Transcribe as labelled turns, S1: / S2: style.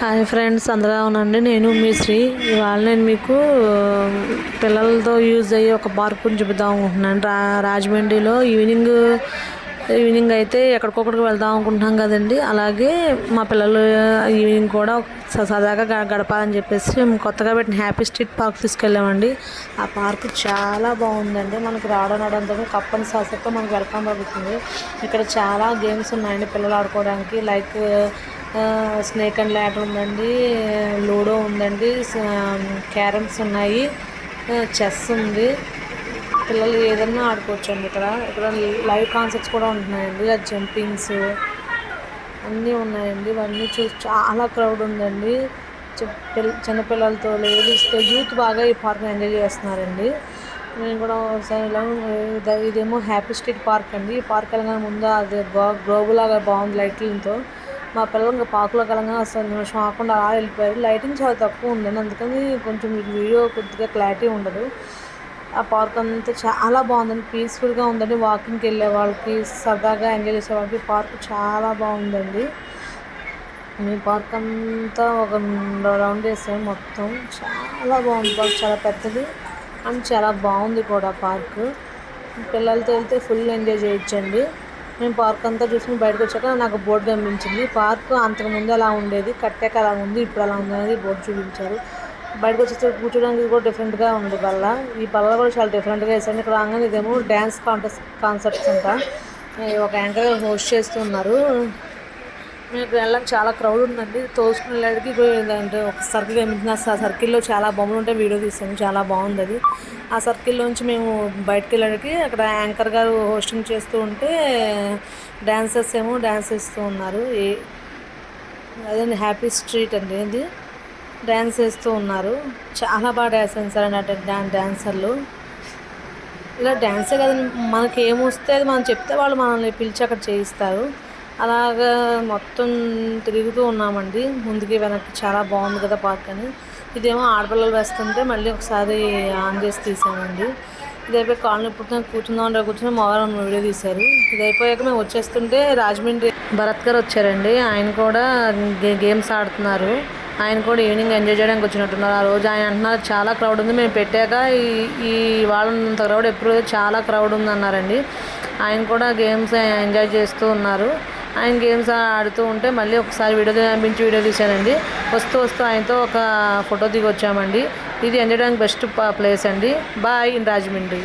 S1: Hi friends అందరూ అవునండి నేను మీ శ్రీ. ఇవాళ నేను మీకు పిల్లలతో యూజ్ అయ్యే ఒక పార్క్ గురించి చెబుదాం అనుకుంటున్నాను. రా రాజమండ్రిలో ఈవినింగ్ ఈవినింగ్ అయితే ఎక్కడికొక్కడికి వెళ్దాం అనుకుంటున్నాం కదండి. అలాగే మా పిల్లలు ఈవినింగ్ కూడా స- సరదాగా గ- గడపాలని చెప్పేసి మేము కొత్తగా పెట్టిన హ్యాపీ స్ట్రీట్ పార్క్ తీసుకెళ్ళామండి. ఆ పార్క్ చాలా బాగుందండి. మనకి రావడం రావడంతో కప్పని సాసతో మనకి వెల్కమ్ అవుతుంది ఇక్కడ చాలా గేమ్స్ ఉన్నాయండి పిల్లలు ఆడుకోవడానికి. లైక్ స్నేక్ అండ్ ల్యాడర్ ఉందండి లూడో ఉందండి క్యారమ్స్ ఉన్నాయి చెస్ ఉంది. పిల్లలు ఏదైనా ఆడుకోవచ్చు అండి ఇక్కడ. ఇక్కడ లైవ్ కాన్సర్ట్స్ కూడా ఉంటున్నాయండి జంపింగ్స్ అన్నీ ఉన్నాయండి. ఇవన్నీ చూసి చాలా క్రౌడ్ ఉందండి. చిన్నపిల్లలతో లేడీస్తో యూత్ బాగా ఈ పార్క్ ఎంజాయ్ చేస్తున్నారండి. నేను కూడా ఒకసారి ఇలా ఇదేమో హ్యాపీ స్ట్రీట్ పార్క్ అండి. ఈ పార్క్ వెళ్ళగానే ముందు అది గ్లోబ్ లాగా బాగుంది లైట్లతో మా పిల్లలు ఇంకా కలంగా వెళ్ళగానే అసలు నిమిషం ఆకుండా అలా వెళ్ళిపోయారు. లైటింగ్ చాలా తక్కువ ఉందండి అందుకని కొంచెం మీకు వీడియో కొద్దిగా క్లారిటీ ఉండదు. ఆ పార్క్ అంతా చాలా బాగుందండి పీస్ఫుల్గా ఉందండి. వాకింగ్కి వెళ్ళే వాళ్ళకి సరదాగా ఎంజాయ్ చేసే వాళ్ళకి పార్క్ చాలా బాగుందండి. మీ పార్క్ అంతా ఒక రౌండ్ వేసాము మొత్తం చాలా బాగుంది పార్క్ చాలా పెద్దది అండ్ చాలా బాగుంది కూడా పార్క్ పిల్లలతో వెళ్తే ఫుల్ ఎంజాయ్ చేయొచ్చండి. మేము పార్క్ అంతా చూసుకుని బయటకు వచ్చాక నాకు బోర్డు కనిపించింది పార్క్ అంతకుముందు అలా ఉండేది కట్టాక అలా ఉంది ఇప్పుడు అలా ఉంది అనేది బోర్డు చూపించారు. బయటకు వచ్చేసి కూర్చోడానికి కూడా డిఫరెంట్గా ఉంది బల్ల. ఈ బల్ల కూడా చాలా డిఫరెంట్గా వేసాను ఇక్కడ రాగానే ఇదేమో డ్యాన్స్ కాంటెస్ట్ కాన్సెప్ట్స్ అంట. ఒక యాంకర్ హోస్ట్ చేస్తున్నారు. మీకు వెళ్ళడం చాలా క్రౌడ్ ఉందండి. తోసుకుని వెళ్ళడానికి అంటే ఒక సర్కిల్ ఆ సర్కిల్లో చాలా బొమ్మలు ఉంటే వీడియో తీసాము చాలా బాగుంది అది. ఆ సర్కిల్లోంచి మేము బయటకు వెళ్ళడానికి అక్కడ యాంకర్ గారు హోస్టింగ్ చేస్తూ ఉంటే డ్యాన్సర్స్ ఏమో డ్యాన్స్ వేస్తూ ఉన్నారు. ఏ అదే హ్యాపీ స్ట్రీట్ అండి ఇది డ్యాన్స్ వేస్తూ ఉన్నారు. చాలా బాగా డ్యాన్స్ చేస్తారండి అన్నట్టు డ్యాన్ డ్యాన్సర్లు ఇలా డ్యాన్సే కదండి మనకి ఏమొస్తే అది మనం చెప్తే వాళ్ళు మనల్ని పిలిచి అక్కడ చేయిస్తారు. అలాగా మొత్తం తిరుగుతూ ఉన్నామండి. ముందుకి వెనక్కి చాలా బాగుంది కదా పార్క్ అని. ఇదేమో ఆడపిల్లలు వేస్తుంటే మళ్ళీ ఒకసారి ఆన్ చేసి తీసామండి. ఇది అయిపోయి కాలనీ పుట్టిన కూర్చుందాం కూర్చుని కూర్చొని వీడియో తీశారు. ఇది అయిపోయాక మేము వచ్చేస్తుంటే రాజమండ్రి భరత్ గారు వచ్చారండి. ఆయన కూడా గేమ్స్ ఆడుతున్నారు. ఆయన కూడా ఈవినింగ్ ఎంజాయ్ చేయడానికి వచ్చినట్టున్నారు. ఆ రోజు ఆయన అంటున్నారు చాలా క్రౌడ్ ఉంది. మేము పెట్టాక ఈ ఈ వాళ్ళంత క్రౌడ్ ఎప్పుడు చాలా క్రౌడ్ ఉంది అన్నారండి ఆయన కూడా గేమ్స్ ఎంజాయ్ చేస్తూ ఉన్నారు. ఆయన గేమ్స్ ఆడుతూ ఉంటే మళ్ళీ ఒకసారి వీడియో కనిపించి వీడియో తీశానండి. వస్తూ వస్తూ ఆయనతో ఒక ఫోటో దిగి వచ్చామండి ఇది ఎంజాయడానికి బెస్ట్ ప్లేస్ అండి. Bye in Rajahmundry